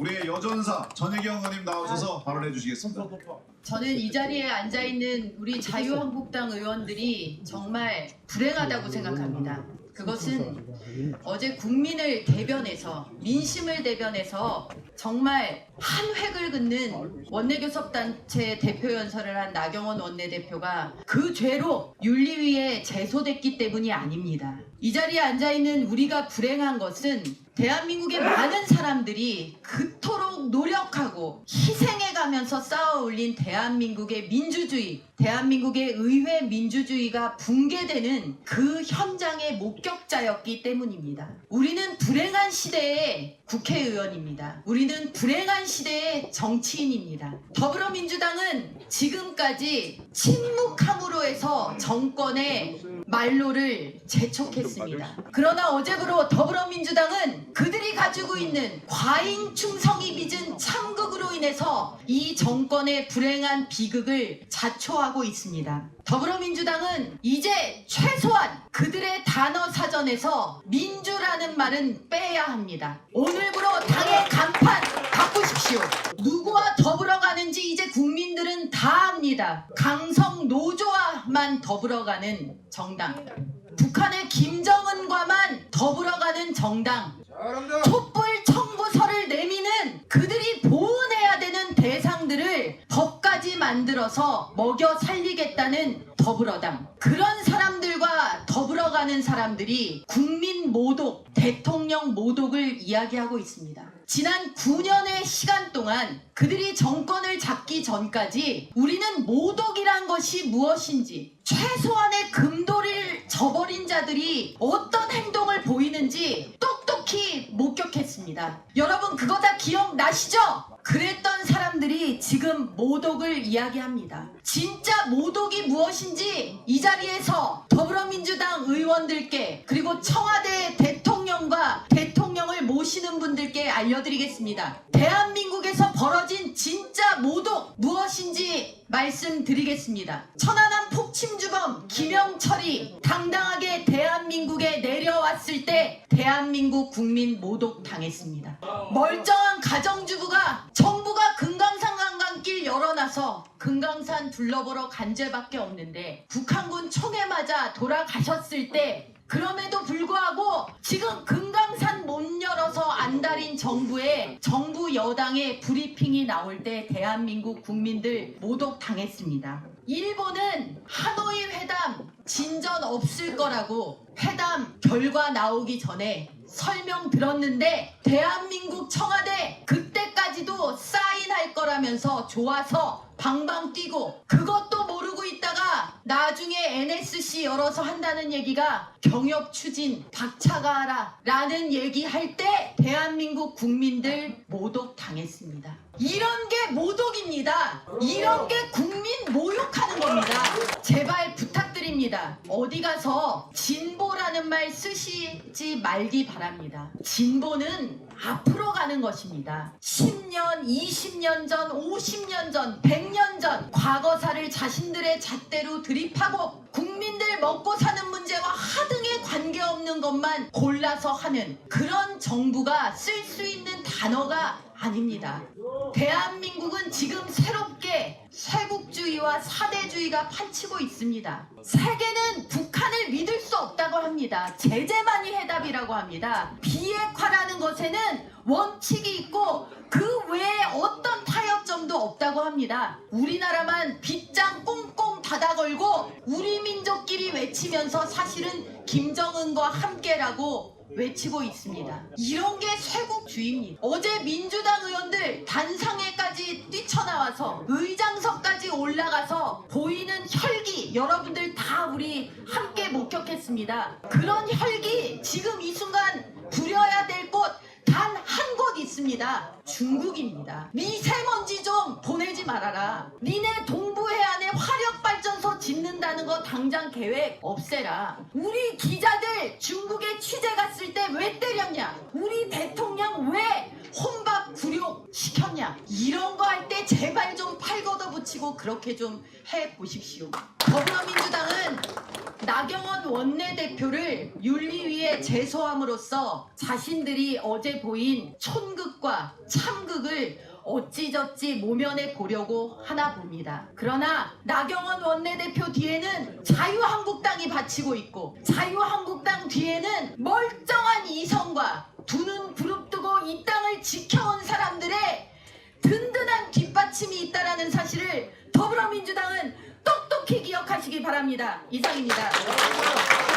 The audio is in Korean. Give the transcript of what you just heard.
우리의 여전사 전혜경 의원님 나오셔서 발언해 주시겠습니다. 저는 이 자리에 앉아 있는 우리 자유한국당 의원들이 정말 불행하다고 생각합니다. 그것은 어제 국민을 대변해서 민심을 대변해서 정말 한 획을 긋는 원내교섭단체 대표 연설을 한 나경원 원내대표가 그 죄로 윤리위에 제소됐기 때문이 아닙니다. 이 자리에 앉아 있는 우리가 불행한 것은 대한민국의 많은 사람들이 그토록 노력하고 희생해가면서 쌓아 올린 대한민국의 민주주의, 대한민국의 의회 민주주의가 붕괴되는 그 현장의 목격자였기 때문입니다. 우리는 불행한 시대의 국회의원입니다. 우리는 불행한 시대의 정치인입니다. 더불어민주당은 지금까지 침묵함으로 해서 정권의 말로를 재촉했습니다. 그러나 어제부로 더불어민주당은 그들이 가지고 있는 과잉 충성이 빚은 참극으로 인해서 이 정권의 불행한 비극을 자초하고 있습니다. 더불어민주당은 이제 최소한 그들의 단어 사전에서 민주라는 말은 빼야 합니다. 오늘부로 당의 간판 바꾸십시오. 누구와 더불어 가는지 이제 국민들은 다 압니다. 강성 노조 와만 더불어 가는 정당. 북한의 김정은과만 더불어 가는 정당. 촛불 청구서를 내미는 그들이 보호해야 되는 대상들을 법까지 만들어서 먹여 살리겠다는 더불어당. 그런 사람들과 더불어 가는 사람들이 국민 모독, 대통령 모독을 이야기하고 있습니다. 지난 9년의 시간 동안 그들이 정권을 잡기 전까지 우리는 모독이란 것이 무엇인지 최소한의 금도를 저버린 자들이 어떤 행동을 보이는지 똑똑히 목격했습니다. 여러분 그거 다 기억나시죠? 그랬던 사람들이 지금 모독을 이야기합니다. 진짜 모독이 무엇인지 이 자리에서 더불어민주당 의원들께 그리고 청와대 알려드리겠습니다. 대한민국에서 벌어진 진짜 모독 무엇인지 말씀드리겠습니다. 천안함 폭침주범 김영철이 당당하게 대한민국에 내려왔을 때 대한민국 국민 모독 당했습니다. 멀쩡한 가정주부가 정부가 금강산 관광길 열어놔서 금강산 둘러보러 간 죄밖에 없는데 북한군 총에 맞아 돌아가셨을 때 그럼에도 불구하고 지금 금 정부에 정부 여당의 브리핑이 나올 때 대한민국 국민들 모독 당했습니다. 일본은 하노이 회담 진전 없을 거라고 회담 결과 나오기 전에 설명 들었는데 대한민국 청와대 그때까지도 사인할 거라면서 좋아서 방방 뛰고 그것도 나중에 NSC 열어서 한다는 얘기가 경협 추진 박차가 하라 라는 얘기 할 때 대한민국 국민들 모독 당했습니다. 이런 게 모독입니다. 이런 게 국민 모욕하는 겁니다. 제발 부탁드립니다. 어디 가서 진보라는 말 쓰시지 말기 바랍니다. 진보는 앞으로 가는 것입니다. 10년, 20년 전, 50년 전, 100년 전 과거사를 자신들의 잣대로 드립하고 국민들 먹고 사는 문제와 하등에 관계없는 것만 골라서 하는 그런 정부가 쓸 수 있는 단어가 아닙니다. 대한민국은 지금 새롭게 쇄국주의와 사대주의가 판치고 있습니다. 세계는 북한을 믿을 수 없다고 합니다. 제재만이 해답이라고 합니다. 비핵화라는 것에는 원칙이 있고 그 외에 어떤 타협점도 없다고 합니다. 우리나라만 빗장 꽁꽁 닫아 걸고 우리 민족끼리 외치면서 사실은 김정은과 함께라고 외치고 있습니다. 이런 게 쇄국주의입니다. 어제 민주당 의원들 단상회까지 뛰쳐나와서 의장석까지 올라가서 보이는 혈기 여러분들 다 우리 함께 목격했습니다. 그런 혈기 지금 이 순간 부려야 될 곳 있습니다. 중국입니다. 미세먼지 좀 보내지 말아라. 니네 동부 해안에 화력 발전소 짓는다는 거 당장 계획 없애라. 우리 기자들 중국에 취재 갔을 때 왜 때렸냐? 우리 대통령 왜 혼밥 굴욕 시켰냐? 이런 거 할 때 제발 좀 팔 걷어 붙이고 여러분도 그렇게 좀 해 보십시오. 더불어민주당은 나경원 원내대표를 윤리위에 제소함으로써 자신들이 어제 보인 촌극과 참극을 어찌저찌 모면해 보려고 하나 봅니다. 그러나 나경원 원내대표 뒤에는 자유한국당이 바치고 있고 자유한국당 뒤에는 멀쩡한 이성과 두 눈 부릅뜨고 이 땅을 지켜온 사람들의 든든한 뒷받침이 있다라는 사실을 더불어민주당은 똑똑히 기억하시기 바랍니다. 이상입니다.